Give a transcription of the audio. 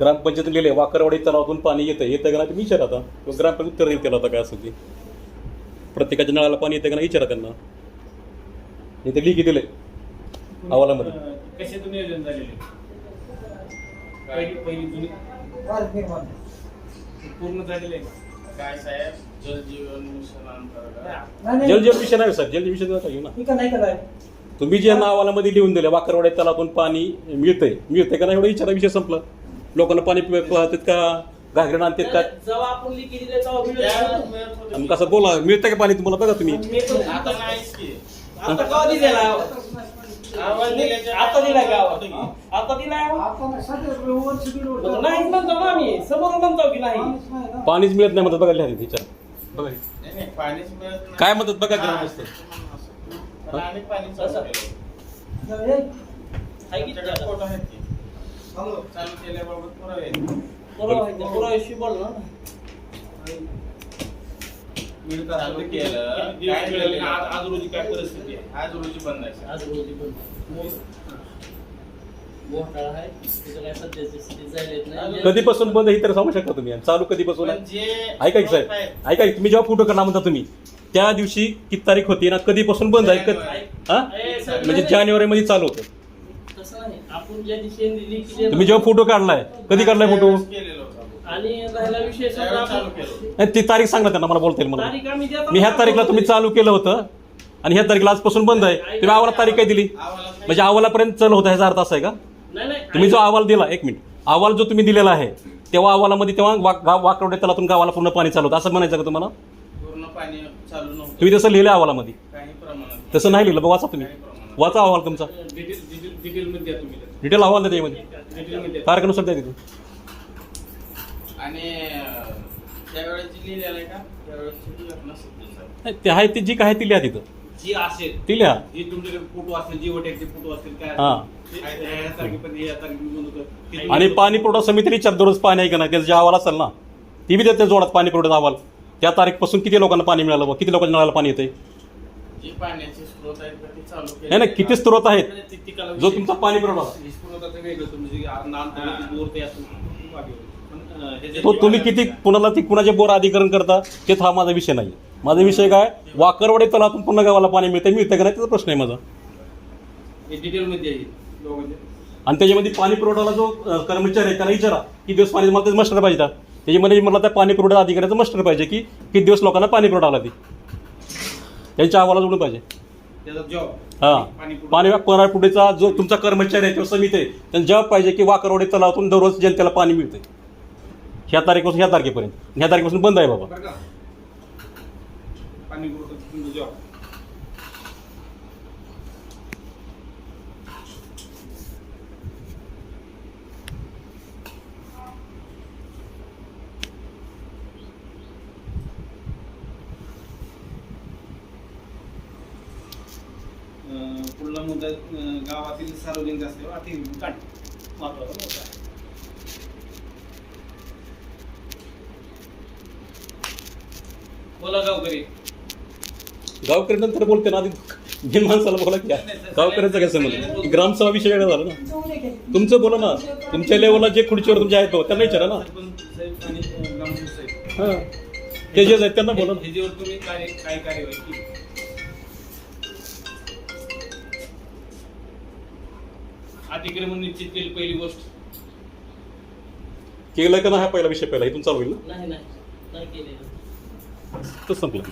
ग्रामपंचायतीने लिहिले वाकरवाडी तलावातून पाणी येतं येतं का नाही तुम्ही विचारा आता. किंवा ग्रामपंचायत उत्तर देईल त्याला आता काय असेल ते. प्रत्येकाच्या नळाला पाणी येतं का नाही विचारा त्यांना. इथे लिखी दिले अहवालामध्ये. कशातून नियोजन झालेले पहिली पहिली जुनी? पूर्ण झालेले? काय साहेब? जलजीवन मिशन अंतर्गत. जलजीवन मिशन आहे सर जलजीवन मिशन नका घेऊ ना. नाही कराय तुम्ही जे नावालामध्ये लिहून दिले वाकरवाड्या तलावातून पाणी मिळतंय मिळतंय का नाही? एवढा विचारा विषय संपला. लोकांना पाणी पाहतात का? घागरेनं आणतात का? जेव्हा आपण लिखी दिले तेव्हा video त्यावेळेस दिला. मिळत होतं आणि कसं बोला मिळतं का पाणी तुम्हाला? बघा तुम्ही. मी पण- आता नाहीच की. आता केव्हा दिलेला आवाज? आवाज दिल्याच्या- आता दिला का आवाज. आता दिला आवाज? नाही म्हणतो ना आम्ही. समोर म्हणतो की नाही. पाणीच मिळत नाही म्हणतात. बघा लिहा विचार. बघा नाही, नाही, पाणीच मिळत नाही. काय म्हणतात? बघा ग्रामस्थ. आम्ही पाणी चालू असं. केलं. आहे की आमच्याकडे फोटो आहेत की. चालू केल्याबाबत पुरावे आहेत. पुराव्याशी बोल ना. चालू केलं. आज आज रोजी काय परिस्थिती आहे? आज रोजी बंद आहे आज रोजी पण घोटाळा आहे. तिथं काय सध्याची स्थिती जायला येत नाही. कधीपासून बंद आहे हे तर सांगू शकता तुम्ही. आणि चालू कधीपासून? पण आहे जे ऐका की साहेब ऐका की तुम्ही जेव्हा फोटो करणार म्हणता तुम्ही त्या दिवशी किती तारीख होती ना कधीपासून बंद आहे? कध- हा? ए, म्हणजे जानेवारी मध्ये चालू होतं. तसं नाही. आपण ज्या दिवशी लिखी दिली- तुम्ही जेव्हा फोटो काढलाय कधी काढलाय फोटो त्यावेळेस केलेलं होतं. आणि राहिला विषय समजा त्यावेळेस चालू आपण- केलं. नाही, ती तारीख सांगा त्यांना मला बोलता येईल मला तारीख आम्ही देतो. मी ह्या. तारीखला तुम्ही चालू केलं होतं आणि ह्या तारीखला आजपासून बंद आहे. तुम्ही आम्हाला तारीख काय दिली? म्हणजे अहवालापर्यंत चल होता ह्याचा अर्थ असा आहे का? तुम्ही जो अहवाल दिला एक मिनिट. अहवाल जो तुम्ही दिलेला आहे तेव्हा अहवालामध्ये तेव्हा वाक- गाव वाकरवडे तलातून गावाला पूर्ण पाणी चालू होतं. असं म्हणायचं का तुम्हाला? पूर्ण पाणी चालू नव्हतं. तुम्ही तसं लिहिलं अहवालामध्ये. काही प्रमाणात. तसं नाही लिहिलं बघ वाचा तुम्ही. वाचा अहवाल तुमचा. डिटेल डिटेल डिटेलमध्ये द्या तुम्ही. त्यात. डिटेल अहवाल डिटेलमध्ये द्या. तारखेनुसार द्या तिथून. आणि अं, लिहिलेलं आहे का? त्यावेळेसची घटना सत्य सर नाही, ते आहे ती जी काय आहे ती लिहा तिथं. जी असेल ती लिहा जी तुमच्याकडे फोटो असतील जी फोटो काय हा. असेल, ते- ते ह्या तारखेपर्यंत या तारखेपर्यंत होतं. ते- आणि पाणी पुरवठा समितीला विचार दररोज पाणी आहे का नाही त्याचा जे अहवाल असेल ना ती बी देते जोडात पाणी पुरवठा अहवाल त्या तारीखपासून किती लोकांना पाणी मिळालं बा किती लोकांच्या नळाला पाणी येते जी पाण्याचे स्रोत आहेत का ते चालू केले नाही नाही किती स्त्रोत आहेत ते- ते काला जो तुमचा पाणी पुरवठा निष्पुणताचं वेगळं होतं. म्हणजे आ- नान तालुक्यात बोर ते असं बाकी होतं. पण, अं, हे जे- तो तुम्ही किती कुणाला ती कुणाचे बोर अधिकरण करता ते हा माझा विषय नाही माझा विषय काय? वाकरवडे तलातून पुन्हा गावाला पाणी मिळते मिळतं का नाही? त्याचा प्रश्न आहे माझा. हे. आणि त्याच्यामध्ये पाणी पुरवठाला जो कर्मचारी आहे त्याला विचारा किती दिवस पाणी मला त्याचं मस्टर पाहिजे? त्याच्यामध्ये मला त्या पाणी पुरवठा अधिकाऱ्याचं मस्टर पाहिजे की किती दिवस लोकांना पाणी पुरवठा आला ती. त्यांच्या अहवाला जोडून पाहिजे. जॉब हा. पाणी परापुढेचा जो तुमचा कर्मचारी आहे किंवा समिती आहे त्यांना जबाब पाहिजे की वाकरवडे तलावातून दररोज जनतेला पाणी मिळते ह्या तारखेपासून ह्या तारखेपर्यंत. ह्या तारखेपासून बंद आहे बाबा. बरं का पाणी पुरवठा तुमचा जॉब पुढला मुद्दा गावातील सार्वजनिक असल्यावर अति काढ महत्त्वाचा मुद्दा आहे. बोला गावकरी गावकरी नंतर बोलते ना आधी बिन माणसाला बोला की गावकऱ्यांचा काय संबंध ग्रामसभा विषय वेगळा झाला ना. तुमचं बोला ना. तुमच्या लेवलला जे खुर्चीवर तुमचे आहेत त्यांना विचारा ना. हा. ते जे आहेत त्यांना बोला ना. अतिक्रमण निश्चित केली पहिली गोष्ट केलं का नाही हा पहिला विषय पहिला? इथून चालू होईल ना? नाही नाही. केलेलं. तर संपलं.